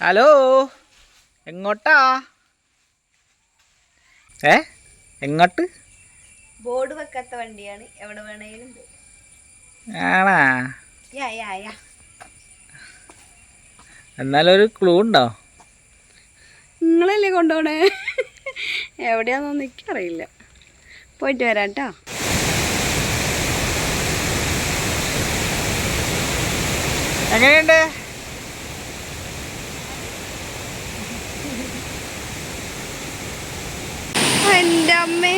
Hello എങ്ങോട്ടാ? ഏ എങ്ങോട്ട്? ബോർഡ് വെക്കാത്ത വണ്ടിയാണ് എവിടെ വേണേലും ആണാ? യാ യാ യാ. എന്നാലൊരു ക്ലൂ ഉണ്ടോ? നിങ്ങളല്ലേ കൊണ്ടുപോണേ? എവിടെയാണെന്നൊന്നും എനിക്കറിയില്ല. പോയിട്ട് വരാം കേട്ടോ എങ്ങനെയുണ്ട്? എന്റെ അമ്മേ.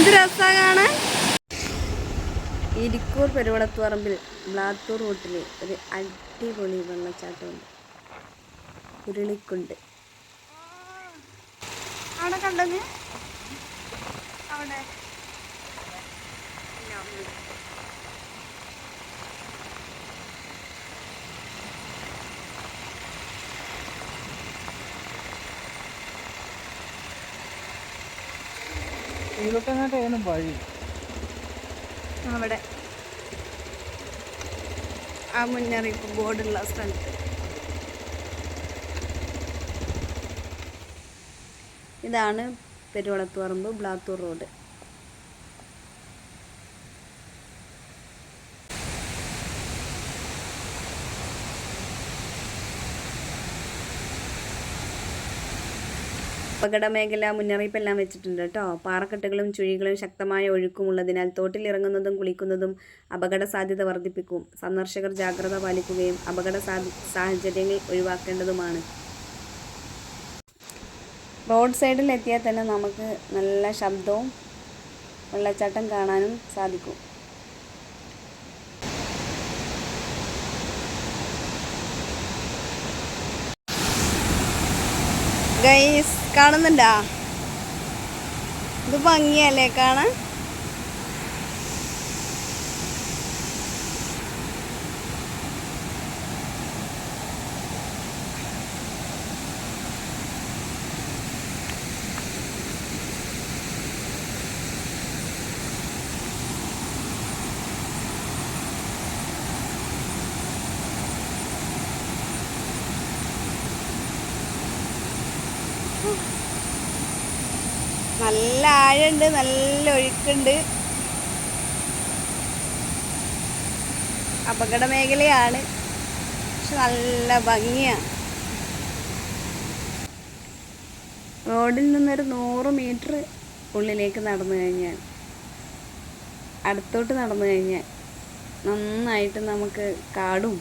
ഇത് രസാ കാണാൻ? ഇരിക്കൂർ പെരുവളത്തുപറമ്പിൽ ബ്ലാത്തൂർ റൂട്ടിൽ ഒരു അടിപൊളി വെള്ളച്ചാട്ടമുണ്ട്. ഉരുളിക്കുണ്ട്. അവിടെ കണ്ടത് അവിടെ. ഇതൊക്കെ എങ്ങോട്ടാണ് വഴി. അവിടെ. ആ മുന്നറിയിപ്പ് ബോർഡുള്ള സ്ഥലത്ത്. ഇതാണ് പെരുവളത്തുപറമ്പ് ബ്ലാത്തൂർ റോഡ്. അപകട മേഖല മുന്നറിയിപ്പെല്ലാം വെച്ചിട്ടുണ്ട് കേട്ടോ. പാറക്കെട്ടുകളും ചുഴികളും ശക്തമായ ഒഴുക്കുമുള്ളതിനാൽ തോട്ടിലിറങ്ങുന്നതും കുളിക്കുന്നതും അപകട സാധ്യത വർദ്ധിപ്പിക്കും. സന്ദർശകർ ജാഗ്രത പാലിക്കുകയും അപകട സാഹചര്യങ്ങൾ ഒഴിവാക്കേണ്ടതുമാണ്. റോഡ് സൈഡിൽ എത്തിയാൽ തന്നെ നമുക്ക് നല്ല ശബ്ദവും വെള്ളച്ചാട്ടം കാണാനും സാധിക്കും. ഗൈസ് കാണുന്നുണ്ടോ? ഇത് ഭംഗിയല്ലേ കാണാൻ? നല്ല ആഴമുണ്ട് നല്ല ഒഴുക്കുണ്ട്. അപകട മേഖലയാണ്. പക്ഷെ നല്ല ഭംഗിയാണ് റോഡിൽ നിന്നൊരു നൂറ് മീറ്റർ ഉള്ളിലേക്ക് നടന്നു കഴിഞ്ഞാൽ അടുത്തോട്ട് നടന്നു കഴിഞ്ഞാൽ നന്നായിട്ട് നമുക്ക് കാടും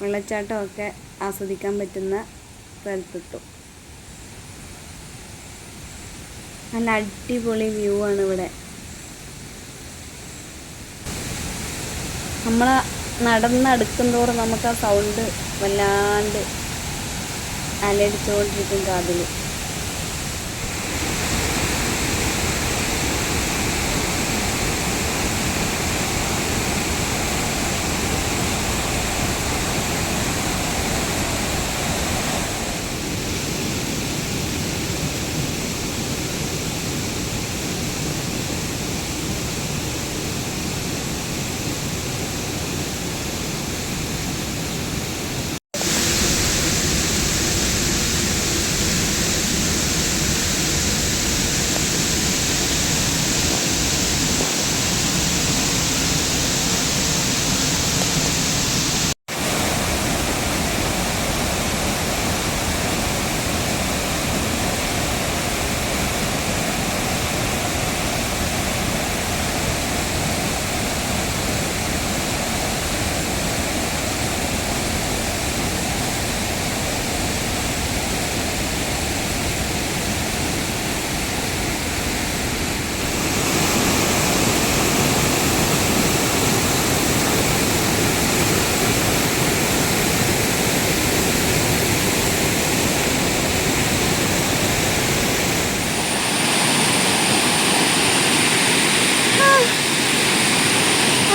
വെള്ളച്ചാട്ടമൊക്കെ ആസ്വദിക്കാൻ പറ്റുന്ന സ്ഥലത്തെത്തും. നല്ല അടിപൊളി വ്യൂ ആണ് ഇവിടെ. നമ്മൾ നടന്നടുക്കും തോറും നമുക്ക് ആ സൗണ്ട് വല്ലാണ്ട് അലടിച്ചുകൊണ്ടിരിക്കും കാതിൽ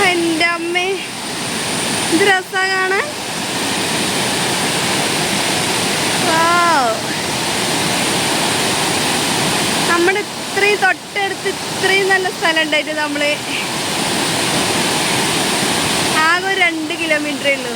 എന്റെ അമ്മേ ഇത് രസാ ഇത്രയും തൊട്ടടുത്ത് ഇത്രയും നല്ല സ്ഥലം ഉണ്ടായിട്ട് നമ്മൾ ആകെ രണ്ട് കിലോമീറ്ററേ ഉള്ളൂ.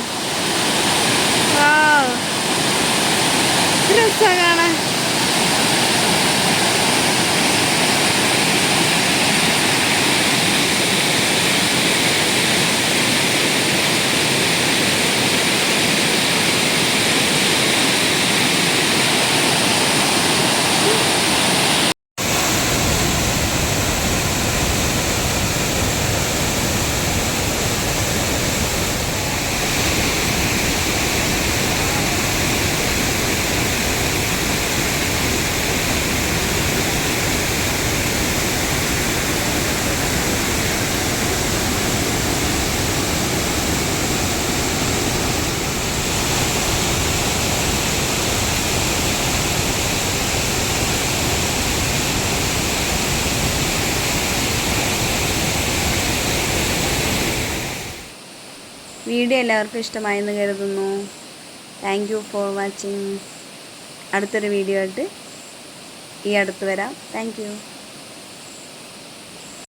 വീഡിയോ എല്ലാവർക്കും ഇഷ്ടമായെന്ന് കരുതുന്നു. താങ്ക് യു ഫോർ വാച്ചിങ് അടുത്തൊരു വീഡിയോ ആയിട്ട് ഈ അടുത്ത് വരാം. താങ്ക്